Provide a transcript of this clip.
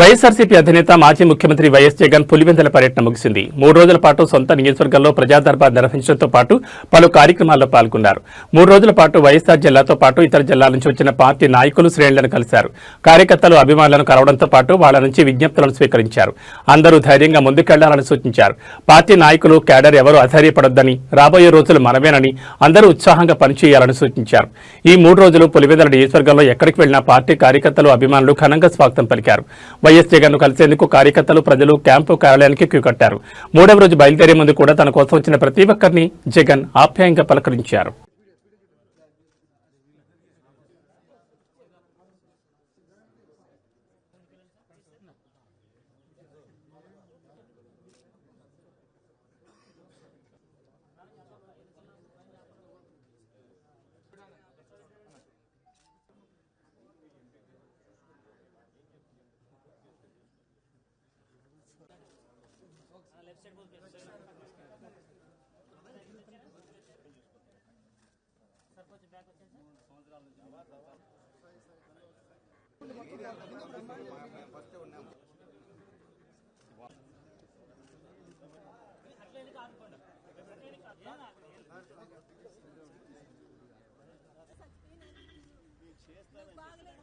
వైఎస్ఆర్సీపీ అధినేత మాజీ ముఖ్యమంత్రి వైఎస్ జగన్ పులివెందుల పర్యటన ముగిసింది. మూడు రోజుల పాటు సొంత నియోజకవర్గంలో ప్రజాదర్బార్ నిర్వహించడంతో పాటు పలు కార్యక్రమాల్లో పాల్గొన్నారు. మూడు రోజుల పాటు వైఎస్ఆర్ జిల్లాతో పాటు ఇతర జిల్లాల నుంచి వచ్చిన పార్టీ నాయకులు శ్రేణులను కలిశారు. కార్యకర్తలు అభిమానులను కలవడంతో పాటు వాళ్ళ నుంచి విజ్ఞప్తులను స్వీకరించారు. అందరూ ధైర్యంగా ముందుకెళ్ళాలని సూచించారు. పార్టీ నాయకులు కేడర్ ఎవరూ అధైర్యపడొద్దని రాబోయే రోజులు మనమేనని అందరూ ఉత్సాహంగా పనిచేయాలని సూచించారు. ఈ మూడు రోజులు పులివెందుల నియోజకవర్గంలో ఎక్కడికి వెళ్ళినా పార్టీ కార్యకర్తలు అభిమానులు ఘనంగా స్వాగతం పలికారు. వైఎస్ జగన్ కలిసేందుకు కార్యకర్తలు ప్రజలు క్యాంపు కార్యాలయానికి క్యూ కట్టారు. మూడవ రోజు బయలుదేరే ముందు కూడా తన కోసం వచ్చిన ప్రతి ఒక్కరిని జగన్ ఆప్యాయంగా పలకరించారు. लेफ़्ट साइड बोलते सर कुछ बैक ఫస్ట్ ఉన్నాము అట్లనే కాదుకోండి అట్లనే కాదు చేస్తారు